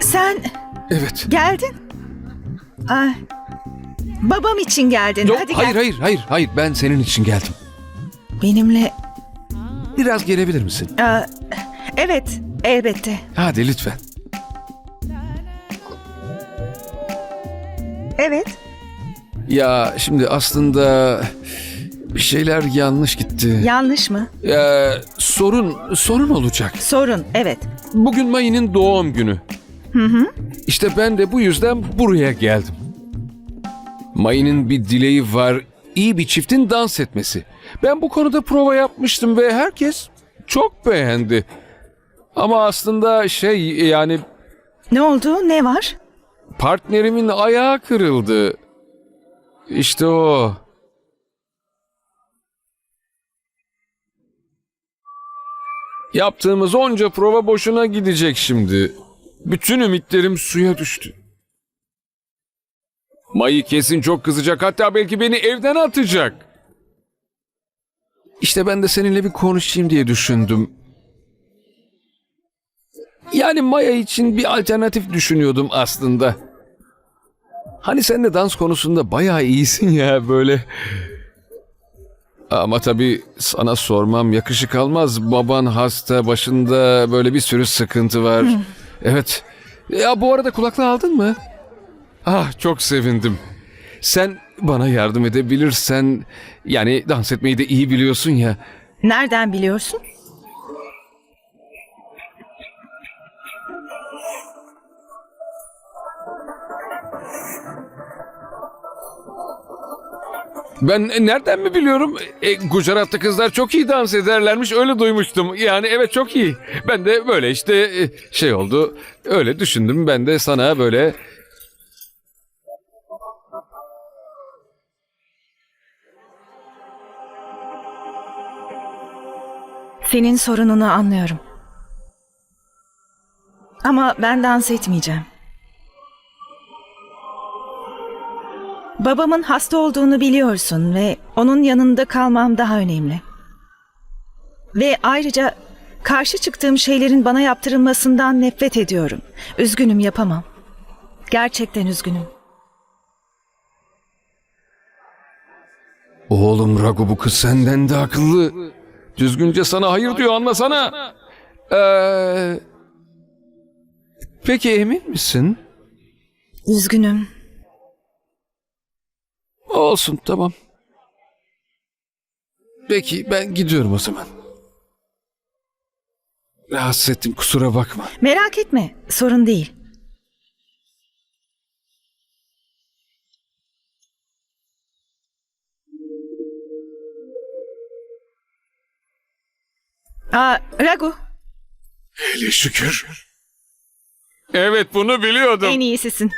Sen Evet. geldin. Ay, babam için geldin. Yok, Hadi hayır gel. hayır hayır hayır ben senin için geldim. Benimle. Biraz gelebilir misin? Aa, evet, elbette. Hadi lütfen. Evet. Ya şimdi aslında bir şeyler yanlış gitti. Yanlış mı? Ee, sorun sorun olacak. Sorun. Evet. Bugün Mayı'nın doğum günü. Hı hı. İşte ben de bu yüzden buraya geldim. Mayı'nın bir dileği var. iyi bir çiftin dans etmesi. Ben bu konuda prova yapmıştım ve herkes çok beğendi. Ama aslında şey yani Ne oldu? Ne var? Partnerimin ayağı kırıldı. İşte o. Yaptığımız onca prova boşuna gidecek şimdi. Bütün ümitlerim suya düştü. Mayı kesin çok kızacak hatta belki beni evden atacak. İşte ben de seninle bir konuşayım diye düşündüm. Yani Maya için bir alternatif düşünüyordum aslında. Hani sen de dans konusunda bayağı iyisin ya böyle. Ama tabii sana sormam yakışık almaz. Baban hasta, başında böyle bir sürü sıkıntı var. Evet. Ya bu arada kulaklığı aldın mı? Ah çok sevindim. Sen bana yardım edebilirsen yani dans etmeyi de iyi biliyorsun ya. Nereden biliyorsun? Ben e, nereden mi biliyorum? E, Gujarat'ta kızlar çok iyi dans ederlermiş öyle duymuştum. Yani evet çok iyi. Ben de böyle işte e, şey oldu. Öyle düşündüm ben de sana böyle Senin sorununu anlıyorum. Ama ben dans etmeyeceğim. Babamın hasta olduğunu biliyorsun ve onun yanında kalmam daha önemli. Ve ayrıca karşı çıktığım şeylerin bana yaptırılmasından nefret ediyorum. Üzgünüm yapamam. Gerçekten üzgünüm. Oğlum Ragu bu kız senden de akıllı. Düzgünce sana hayır diyor anlasana. Ee, peki emin misin? Üzgünüm. Olsun tamam. Peki ben gidiyorum o zaman. Rahatsız ettim kusura bakma. Merak etme, sorun değil. Aa, Ragu, Hele şükür. Evet bunu biliyordum. en iyisisin.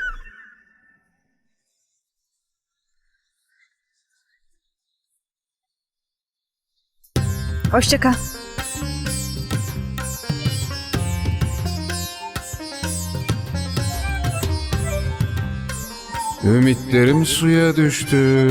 Hoşça kal. Ümitlerim suya düştü.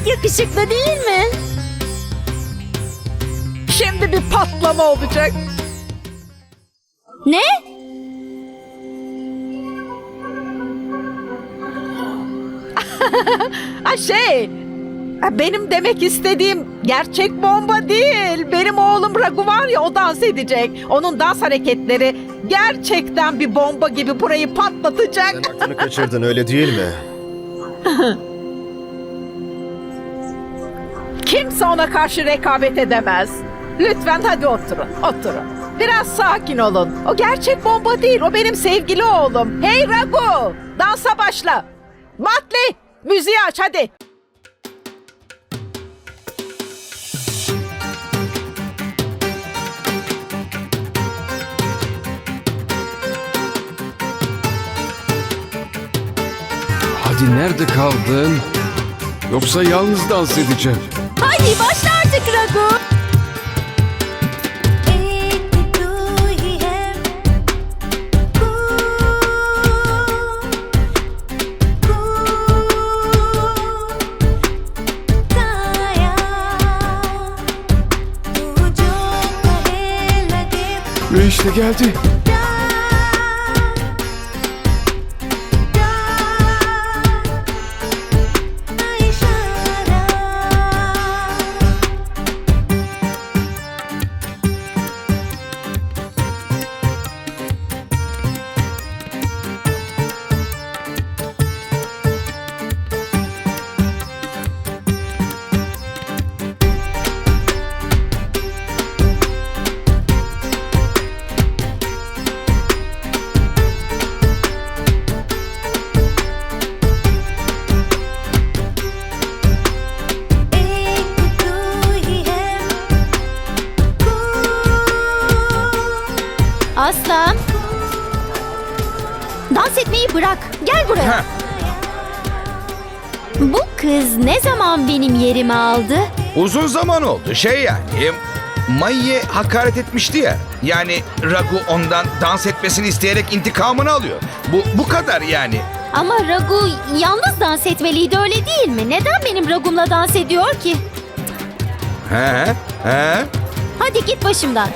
Çok yakışıklı değil mi? Şimdi bir patlama olacak. Ne? Ha şey, benim demek istediğim gerçek bomba değil. Benim oğlum Ragu var ya o dans edecek. Onun dans hareketleri gerçekten bir bomba gibi burayı patlatacak. Sen aklını kaçırdın öyle değil mi? Kimse ona karşı rekabet edemez. Lütfen hadi oturun, oturun. Biraz sakin olun. O gerçek bomba değil, o benim sevgili oğlum. Hey Ragu, dansa başla. Matli, müziği aç hadi. Hadi nerede kaldın? Yoksa yalnız dans edeceğim. Hadi başla artık Ragu. Ve işte geldi. Aslan. Dans etmeyi bırak. Gel buraya. Bu kız ne zaman benim yerimi aldı? Uzun zaman oldu. Şey yani Mayı'ye hakaret etmişti ya. Yani Ragu ondan dans etmesini isteyerek intikamını alıyor. Bu bu kadar yani. Ama Ragu yalnız dans etmeliydi öyle değil mi? Neden benim Ragum'la dans ediyor ki? He? He? Hadi git başımdan.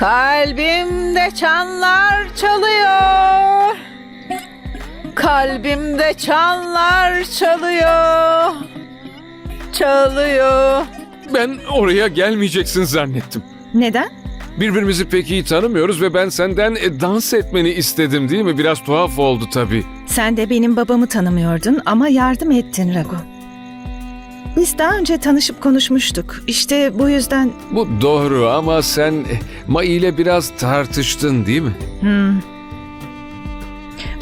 Kalbimde çanlar çalıyor. Kalbimde çanlar çalıyor. Çalıyor. Ben oraya gelmeyeceksin zannettim. Neden? Birbirimizi pek iyi tanımıyoruz ve ben senden e, dans etmeni istedim değil mi? Biraz tuhaf oldu tabii. Sen de benim babamı tanımıyordun ama yardım ettin Ragu. Biz daha önce tanışıp konuşmuştuk. İşte bu yüzden Bu doğru ama sen e, Mai ile biraz tartıştın değil mi?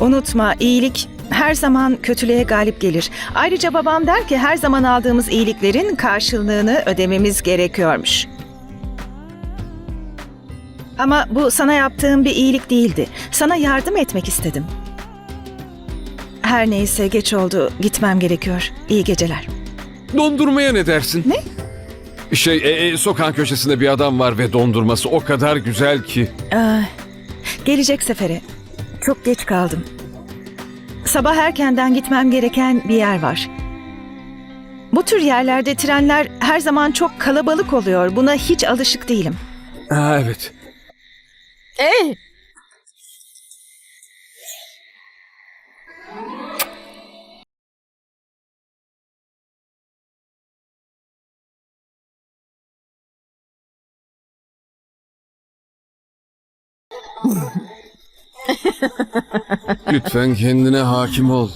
unutma iyilik her zaman kötülüğe galip gelir. Ayrıca babam der ki her zaman aldığımız iyiliklerin karşılığını ödememiz gerekiyormuş. Ama bu sana yaptığım bir iyilik değildi. Sana yardım etmek istedim. Her neyse geç oldu. Gitmem gerekiyor. İyi geceler. Dondurmaya ne dersin? Ne? Şey, e, e, sokağın köşesinde bir adam var ve dondurması o kadar güzel ki. Aa, gelecek sefere. Çok geç kaldım. Sabah erkenden gitmem gereken bir yer var. Bu tür yerlerde trenler her zaman çok kalabalık oluyor. Buna hiç alışık değilim. Ha, evet. Ey! Lütfen kendine hakim ol.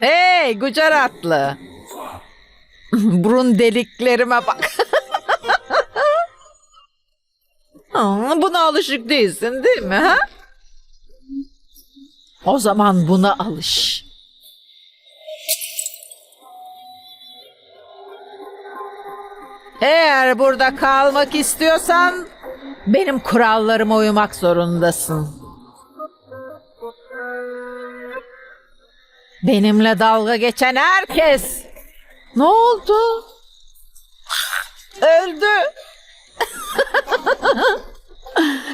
Hey Gujaratlı. Burun deliklerime bak. Buna alışık değilsin değil mi? Ha? O zaman buna alış. Eğer burada kalmak istiyorsan benim kurallarıma uymak zorundasın. Benimle dalga geçen herkes ne oldu? Öldü.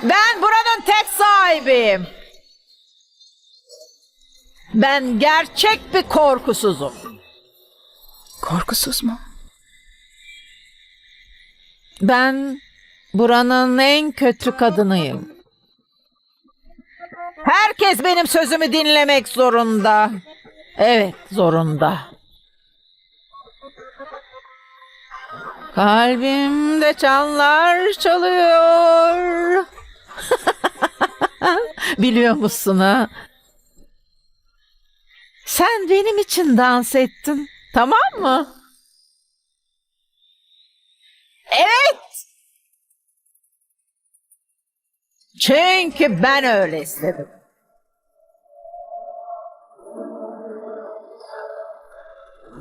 ben buranın tek sahibiyim. Ben gerçek bir korkusuzum. Korkusuz mu? Ben buranın en kötü kadınıyım. Herkes benim sözümü dinlemek zorunda. Evet, zorunda. Kalbimde çanlar çalıyor. Biliyor musun ha? Sen benim için dans ettin. Tamam mı? Evet. Çünkü ben öyle istedim.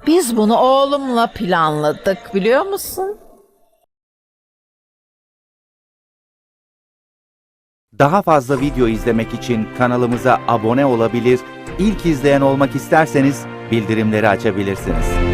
Biz bunu oğlumla planladık biliyor musun? Daha fazla video izlemek için kanalımıza abone olabilir, ilk izleyen olmak isterseniz bildirimleri açabilirsiniz.